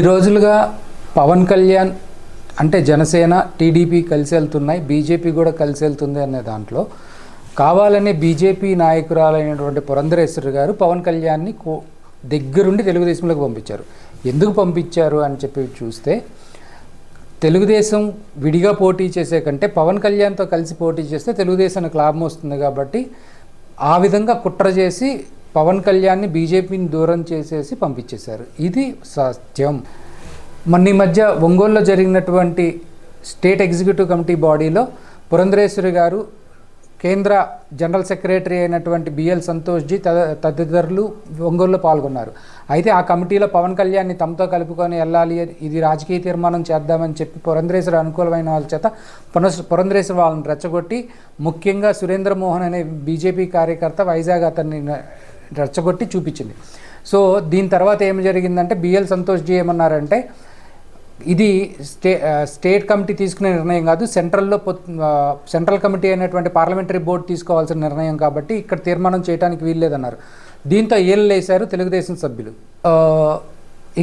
ఈ రోజులుగా పవన్ కళ్యాణ్ అంటే జనసేన టీడీపీ కలిసి వెళ్తున్నాయి బీజేపీ కూడా కలిసి వెళ్తుంది అనే దాంట్లో. కావాలనే బీజేపీ నాయకురాలైనటువంటి పురంధరేశ్వరి గారు పవన్ కళ్యాణ్ని కో దగ్గరుండి తెలుగుదేశంలోకి పంపించారు. ఎందుకు పంపించారు అని చెప్పి చూస్తే తెలుగుదేశం విడిగా పోటీ చేసే కంటే పవన్ కళ్యాణ్తో కలిసి పోటీ చేస్తే తెలుగుదేశానికి లాభం వస్తుంది కాబట్టి ఆ విధంగా కుట్ర చేసి పవన్ కళ్యాణ్ని బీజేపీని దూరం చేసేసి పంపించేశారు. ఇది సత్యం. మొన్న ఈ మధ్య ఒంగోలులో జరిగినటువంటి స్టేట్ ఎగ్జిక్యూటివ్ కమిటీ బాడీలో పురంధరేశ్వరి గారు కేంద్ర జనరల్ సెక్రటరీ అయినటువంటి బిఎల్ సంతోష్జీ తద తదితరులు ఒంగోలులో పాల్గొన్నారు. అయితే ఆ కమిటీలో పవన్ కళ్యాణ్ని తమతో కలుపుకొని వెళ్ళాలి ఇది రాజకీయ తీర్మానం చేద్దామని చెప్పి పురంధ్రేశ్వర అనుకూలమైన వాళ్ళ చేత పునః పురంధ్రేశ్వరి వాళ్ళని రెచ్చగొట్టి ముఖ్యంగా సురేంద్ర మోహన్ అనే బీజేపీ కార్యకర్త వైజాగ్ అతన్ని రెచ్చగొట్టి చూపించింది. సో దీని తర్వాత ఏం జరిగిందంటే బిఎల్ సంతోష్ జీ ఏమన్నారంటే ఇది స్టే స్టేట్ కమిటీ తీసుకునే నిర్ణయం కాదు సెంట్రల్లో సెంట్రల్ కమిటీ అయినటువంటి పార్లమెంటరీ బోర్డు తీసుకోవాల్సిన నిర్ణయం కాబట్టి ఇక్కడ తీర్మానం చేయడానికి వీల్లేదన్నారు. దీంతో ఏళ్ళు లేశారు తెలుగుదేశం సభ్యులు.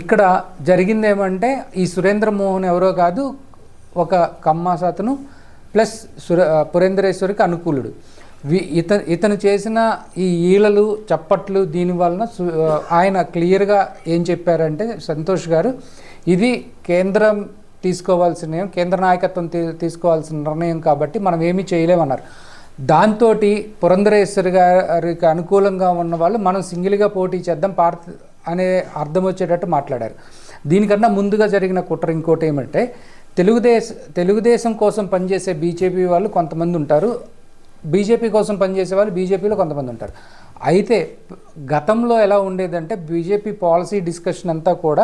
ఇక్కడ జరిగింది ఏమంటే ఈ సురేంద్ర మోహన్ ఎవరో కాదు ఒక కమ్మాసాతను ప్లస్ సుర పురేంద్రేశ్వరికి అనుకూలుడు. వి ఇతను ఇతను చేసిన ఈ ఈలలు చప్పట్లు దీని వలన సు- ఆయన క్లియర్గా ఏం చెప్పారంటే సంతోష్ గారు ఇది కేంద్రం తీసుకోవాల్సిన కేంద్ర నాయకత్వం తీసుకోవాల్సిన నిర్ణయం కాబట్టి మనం ఏమీ చేయలేమన్నారు. దాంతో పురంధరేశ్వరి గారికి అనుకూలంగా ఉన్న వాళ్ళు మనం సింగిల్గా పోటీ చేద్దాం పార్త అనే అర్థం వచ్చేటట్టు మాట్లాడారు. దీనికన్నా ముందుగా జరిగిన కుట్ర ఇంకోటి ఏమంటే తెలుగుదేశ తెలుగుదేశం కోసం పనిచేసే బీజేపీ వాళ్ళు కొంతమంది ఉంటారు. బీజేపీ కోసం పనిచేసే వాళ్ళు బీజేపీలో కొంతమంది ఉంటారు. అయితే గతంలో ఎలా ఉండేదంటే బీజేపీ పాలసీ డిస్కషన్ అంతా కూడా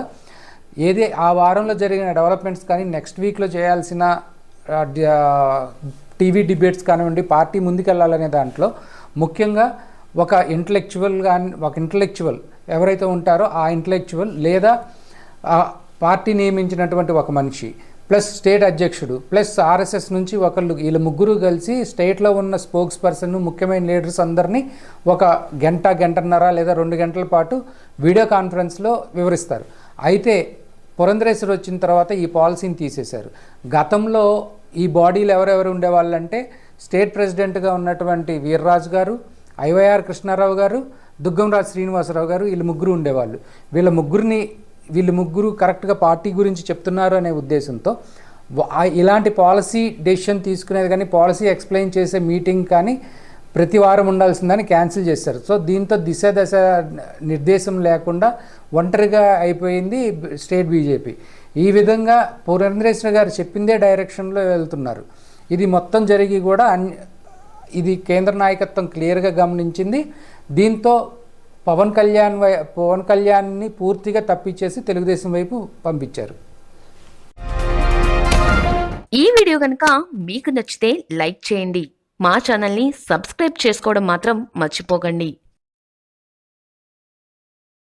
ఏది ఆ వారంలో జరిగిన డెవలప్మెంట్స్ కానీ నెక్స్ట్ వీక్లో చేయాల్సిన టీవీ డిబేట్స్ కానివ్వండి పార్టీ ముందుకెళ్ళాలనే దాంట్లో ముఖ్యంగా ఒక ఇంటలెక్చువల్ కానీ ఒక ఇంటలెక్చువల్ ఎవరైతే ఉంటారో ఆ ఇంటలెక్చువల్ లేదా పార్టీ నియమించినటువంటి ఒక మనిషి ప్లస్ స్టేట్ అధ్యక్షుడు ప్లస్ ఆర్ఎస్ఎస్ నుంచి ఒకళ్ళు వీళ్ళ ముగ్గురు కలిసి స్టేట్లో ఉన్న స్పోక్స్ పర్సన్ ముఖ్యమైన లీడర్స్ అందరినీ ఒక గంట గంటన్నర లేదా రెండు గంటల పాటు వీడియో కాన్ఫరెన్స్లో వివరిస్తారు. అయితే పురంధరేశ్వరి వచ్చిన తర్వాత ఈ పాలసీని తీసేశారు. గతంలో ఈ బాడీలు ఎవరెవరు ఉండేవాళ్ళంటే స్టేట్ ప్రెసిడెంట్గా ఉన్నటువంటి వీర్రాజు గారు ఐవైఆర్ కృష్ణారావు గారు దుగ్గంరాజు శ్రీనివాసరావు గారు వీళ్ళు ముగ్గురు ఉండేవాళ్ళు. వీళ్ళ ముగ్గురిని వీళ్ళు ముగ్గురు కరెక్ట్గా పార్టీ గురించి చెప్తున్నారు అనే ఉద్దేశంతో ఇలాంటి పాలసీ డెసిషన్ తీసుకునేది కానీ పాలసీ ఎక్స్ప్లెయిన్ చేసే మీటింగ్ కానీ ప్రతి వారం ఉండాల్సిందని క్యాన్సిల్ చేశారు. సో దీంతో దిశ దశ నిర్దేశం లేకుండా ఒంటరిగా అయిపోయింది స్టేట్ బీజేపీ. ఈ విధంగా పురంధరేశ్వర గారు చెప్పిందే డైరెక్షన్లో వెళ్తున్నారు. ఇది మొత్తం జరిగి కూడా అన్ ఇది కేంద్ర నాయకత్వం క్లియర్గా గమనించింది. దీంతో పవన్ కళ్యాణ్ వై పవన్ కళ్యాణ్ని పూర్తిగా తప్పించేసి తెలుగుదేశం వైపు పంపించారు. ఈ వీడియో కనుక మీకు నచ్చితే లైక్ చేయండి. మా ఛానల్ని సబ్స్క్రైబ్ చేసుకోవడం మాత్రం మర్చిపోకండి.